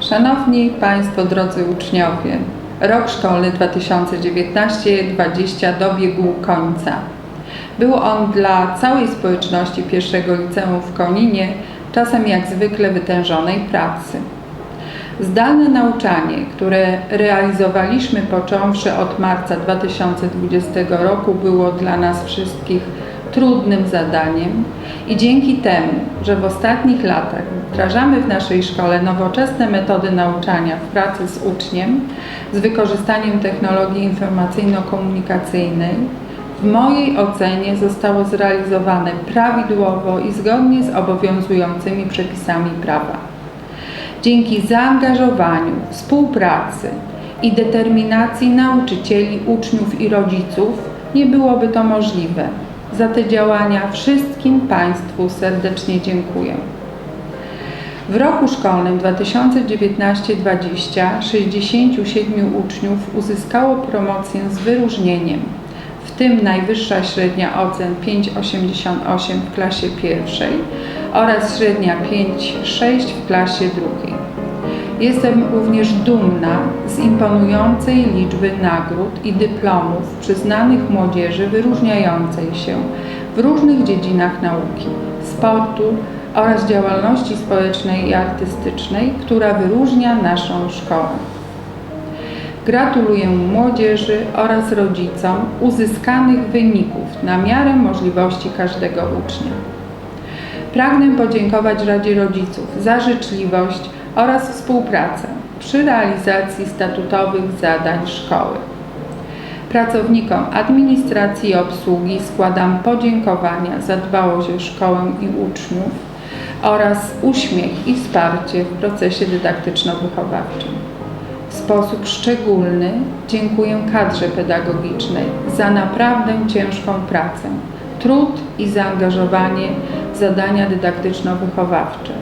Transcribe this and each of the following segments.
Szanowni Państwo, drodzy uczniowie, rok szkolny 2019-2020 dobiegł końca. Był on dla całej społeczności pierwszego liceum w Koninie czasem jak zwykle wytężonej pracy. Zdalne nauczanie, które realizowaliśmy począwszy od marca 2020 roku, było dla nas wszystkich trudnym zadaniem i dzięki temu, że w ostatnich latach wdrażamy w naszej szkole nowoczesne metody nauczania w pracy z uczniem z wykorzystaniem technologii informacyjno-komunikacyjnej, w mojej ocenie zostało zrealizowane prawidłowo i zgodnie z obowiązującymi przepisami prawa. Dzięki zaangażowaniu, współpracy i determinacji nauczycieli, uczniów i rodziców nie byłoby to możliwe. Za te działania wszystkim Państwu serdecznie dziękuję. W roku szkolnym 2019-20 67 uczniów uzyskało promocję z wyróżnieniem, w tym najwyższa średnia ocen 5,88 w klasie pierwszej oraz średnia 5,6 w klasie drugiej. Jestem również dumna z imponującej liczby nagród i dyplomów przyznanych młodzieży wyróżniającej się w różnych dziedzinach nauki, sportu oraz działalności społecznej i artystycznej, która wyróżnia naszą szkołę. Gratuluję młodzieży oraz rodzicom uzyskanych wyników na miarę możliwości każdego ucznia. Pragnę podziękować Radzie Rodziców za życzliwość oraz współpracę przy realizacji statutowych zadań szkoły. Pracownikom administracji i obsługi składam podziękowania za dbałość o szkołę i uczniów oraz uśmiech i wsparcie w procesie dydaktyczno-wychowawczym. W sposób szczególny dziękuję kadrze pedagogicznej za naprawdę ciężką pracę, trud i zaangażowanie w zadania dydaktyczno-wychowawcze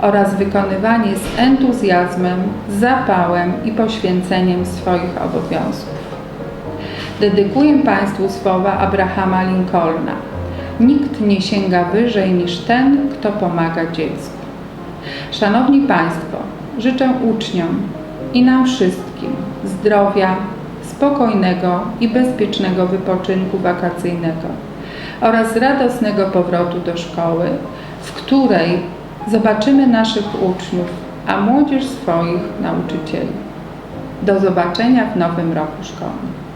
oraz wykonywanie z entuzjazmem, zapałem i poświęceniem swoich obowiązków. Dedykuję Państwu słowa Abrahama Lincolna. Nikt nie sięga wyżej niż ten, kto pomaga dziecku. Szanowni Państwo, życzę uczniom i nam wszystkim zdrowia, spokojnego i bezpiecznego wypoczynku wakacyjnego oraz radosnego powrotu do szkoły, w której zobaczymy naszych uczniów, a młodzież swoich nauczycieli. Do zobaczenia w nowym roku szkolnym.